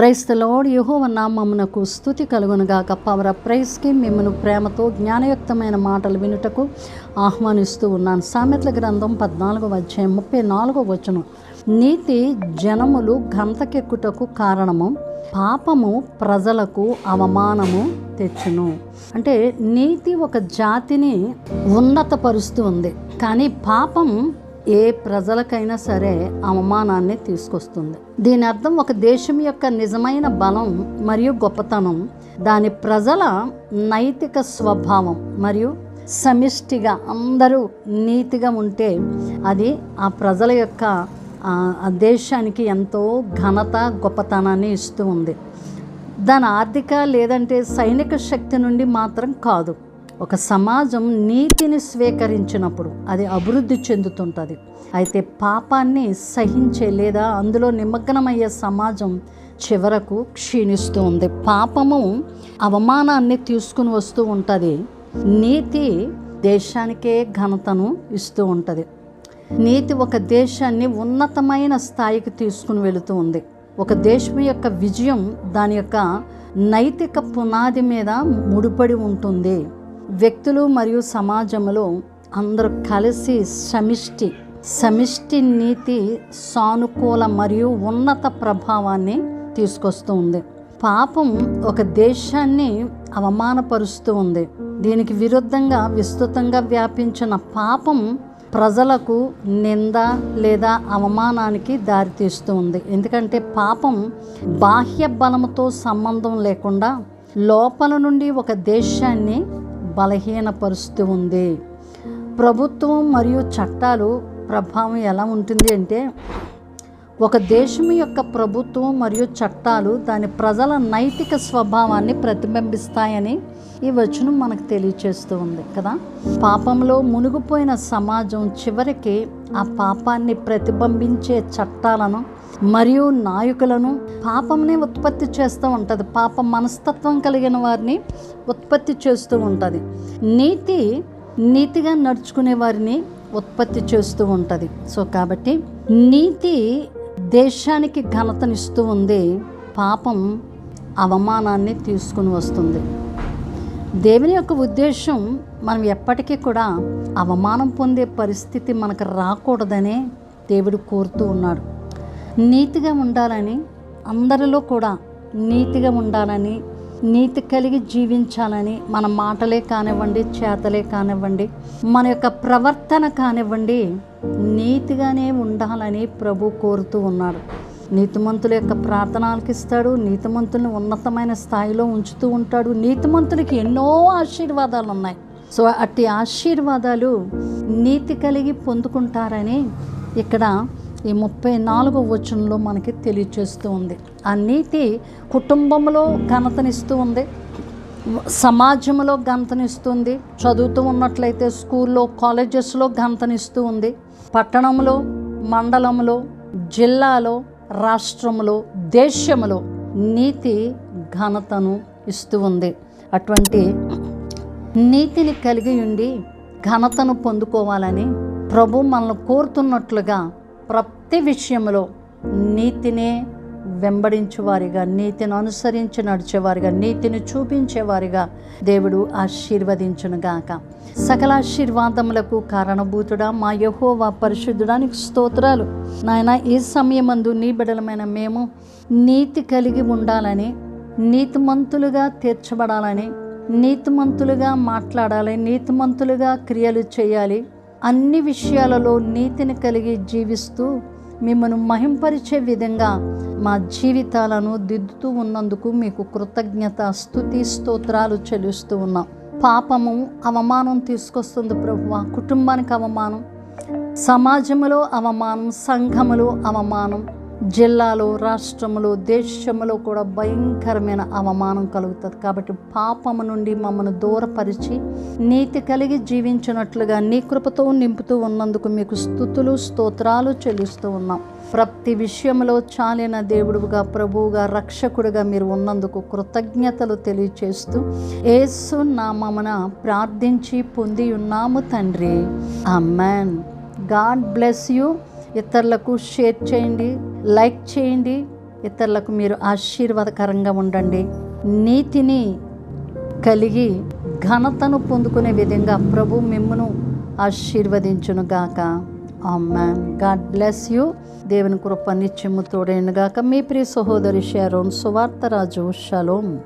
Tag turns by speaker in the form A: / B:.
A: ప్రైస్తలోడ్ యహోవ నామమునకు స్థుతి కలుగునుగాక పవర్ ప్రైస్కి మిమ్మల్ని ప్రేమతో జ్ఞానయుక్తమైన మాటలు వినుటకు ఆహ్వానిస్తూ ఉన్నాను. సామెతల గ్రంథం పద్నాలుగో అధ్యాయం ముప్పై నాలుగో వచనం. నీతి జనములు గంతకెక్కుటకు కారణము పాపము ప్రజలకు అవమానము తెచ్చును. అంటే నీతి ఒక జాతిని ఉన్నతపరుస్తూ ఉంది. కానీ పాపం ఏ ప్రజలకైనా సరే అవమానాన్ని తీసుకొస్తుంది. దీని అర్థం ఒక దేశం యొక్క నిజమైన బలం మరియు గొప్పతనం దాని ప్రజల నైతిక స్వభావం మరియు సమిష్టిగా అందరూ నీతిగా ఉంటే అది ఆ ప్రజల యొక్క దేశానికి ఎంతో ఘనత గొప్పతనాన్ని ఇస్తూ ఉంది. దాని ఆర్థిక లేదంటే సైనిక శక్తి నుండి మాత్రం కాదు. ఒక సమాజం నీతిని స్వీకరించినప్పుడు అది అభివృద్ధి చెందుతుంటుంది. అయితే పాపాన్ని సహించే లేదా అందులో నిమగ్నమయ్యే సమాజం చివరకు క్షీణిస్తూ ఉంది. పాపము అవమానాన్ని తీసుకుని వస్తూ ఉంటుంది. నీతి దేశానికే ఘనతను ఇస్తూ ఉంటుంది. నీతి ఒక దేశాన్ని ఉన్నతమైన స్థాయికి తీసుకుని వెళుతూ ఉంది. ఒక దేశం యొక్క విజయం దాని యొక్క నైతిక పునాది మీద ముడిపడి ఉంటుంది. వ్యక్తులు మరియు సమాజంలో అందరూ కలిసి సమిష్టి సమిష్టి నీతి సానుకూల మరియు ఉన్నత ప్రభావాన్ని తీసుకొస్తూ ఉంది. పాపం ఒక దేశాన్ని అవమానపరుస్తూ ఉంది. దీనికి విరుద్ధంగా విస్తృతంగా వ్యాపించిన పాపం ప్రజలకు నింద లేదా అవమానానికి దారితీస్తూ ఉంది. ఎందుకంటే పాపం బాహ్య బలముతో సంబంధం లేకుండా లోపల నుండి ఒక దేశాన్ని బలహీనపరుస్తూ ఉంది. ప్రభుత్వం మరియు చట్టాలు ప్రభావం ఎలా ఉంటుంది అంటే ఒక దేశం యొక్క ప్రభుత్వం మరియు చట్టాలు దాని ప్రజల నైతిక స్వభావాన్ని ప్రతిబింబిస్తాయని ఈ వచనం మనకు తెలియచేస్తూ ఉంది కదా. పాపంలో మునిగిపోయిన సమాజం చివరికి ఆ పాపాన్ని ప్రతిబింబించే చట్టాలను మరియు నాయకులను పాపంనే ఉత్పత్తి చేస్తూ ఉంటుంది. పాప మనస్తత్వం కలిగిన వారిని ఉత్పత్తి చేస్తూ ఉంటుంది. నీతి నీతిగా నడుచుకునే వారిని ఉత్పత్తి చేస్తూ ఉంటుంది. సో కాబట్టి నీతి దేశానికి ఘనతనిస్తూ ఉంది. పాపం అవమానాన్ని తీసుకుని వస్తుంది. దేవుని యొక్క ఉద్దేశం మనం ఎప్పటికీ కూడా అవమానం పొందే పరిస్థితి మనకు రాకూడదనే దేవుడు కోరుతూ ఉన్నాడు. నీతిగా ఉండాలని అందరిలో కూడా నీతిగా ఉండాలని నీతి కలిగి జీవించాలని మన మాటలే కానివ్వండి చేతలే కానివ్వండి మన యొక్క ప్రవర్తన కానివ్వండి నీతిగానే ఉండాలని ప్రభు కోరుతూ ఉన్నాడు. నీతిమంతుల యొక్క ప్రార్థన ఆలకిస్తాడు నీతిమంతుల్ని ఉన్నతమైన స్థాయిలో ఉంచుతూ ఉంటాడు. నీతిమంతులకి ఎన్నో ఆశీర్వాదాలు ఉన్నాయి. సో అట్టి ఆశీర్వాదాలు నీతి కలిగి పొందుకుంటారని ఇక్కడ ఈ ముప్పై నాలుగో వచనంలో మనకి తెలియచేస్తూ ఉంది. ఆ నీతి కుటుంబంలో ఘనతనిస్తూ ఉంది. సమాజంలో ఘనతనిస్తుంది చదువుతూ ఉన్నట్లయితే స్కూల్లో కాలేజెస్లో ఘనతనిస్తూ ఉంది. పట్టణంలో మండలంలో జిల్లాలో రాష్ట్రంలో దేశంలో నీతి ఘనతను ఇస్తూ ఉంది. అటువంటి నీతిని కలిగి ఉండి ఘనతను పొందుకోవాలని ప్రభు మనల్ని కోరుతున్నట్లుగా ప్రతి విషయంలో నీతినే వెంబడించేవారిగా నీతిని అనుసరించి నడిచేవారిగా నీతిని చూపించేవారిగా దేవుడు ఆశీర్వదించునుగాక. సకల ఆశీర్వాదములకు కారణభూతుడా మా యహోవా పరిశుద్ధుడానికి స్తోత్రాలు. నాయన ఈ సమయమందు నీ బిడలమైన మేము నీతి కలిగి ఉండాలని నీతిమంతులుగా తీర్చబడాలని నీతిమంతులుగా మాట్లాడాలి నీతిమంతులుగా క్రియలు చేయాలి. అన్ని విషయాలలో నీతిని కలిగి జీవిస్తూ మిమ్మల్ని మహింపరిచే విధంగా మా జీవితాలను దిద్దుతూ ఉన్నందుకు మీకు కృతజ్ఞత స్థుతి స్తోత్రాలు చెల్లిస్తూ ఉన్నాం. పాపము అవమానం తీసుకొస్తుంది ప్రభు కుటుంబానికి అవమానం సమాజంలో అవమానం సంఘములో అవమానం జిల్లాలో రాష్ట్రంలో దేశంలో కూడా భయంకరమైన అవమానం కలుగుతుంది. కాబట్టి పాపము నుండి మమ్మల్ని దూరపరిచి నీతి కలిగి జీవించినట్లుగా నీ కృపతో నింపుతూ ఉన్నందుకు మీకు స్థుతులు స్తోత్రాలు చెల్లిస్తూ ఉన్నాం. ప్రతి విషయంలో చాలిన దేవుడుగా ప్రభువుగా రక్షకుడిగా మీరు ఉన్నందుకు కృతజ్ఞతలు తెలియచేస్తూ ఏసు నామమున ప్రార్థించి పొంది ఉన్నాము తండ్రి. Amman God bless you. ఇతరులకు షేర్ చేయండి. లైక్ చేయండి. ఇతరులకు మీరు ఆశీర్వాదకరంగా ఉండండి. నీతిని కలిగి ఘనతను పొందుకునే విధంగా ప్రభు మిమ్మును ఆశీర్వదించునుగాక. ఆమెన్ గాడ్ బ్లెస్ యూ దేవుని కృప నిత్యము తోడైనగాక మీ ప్రియ సహోదరి షారోన్ సువార్తరాజు షలోం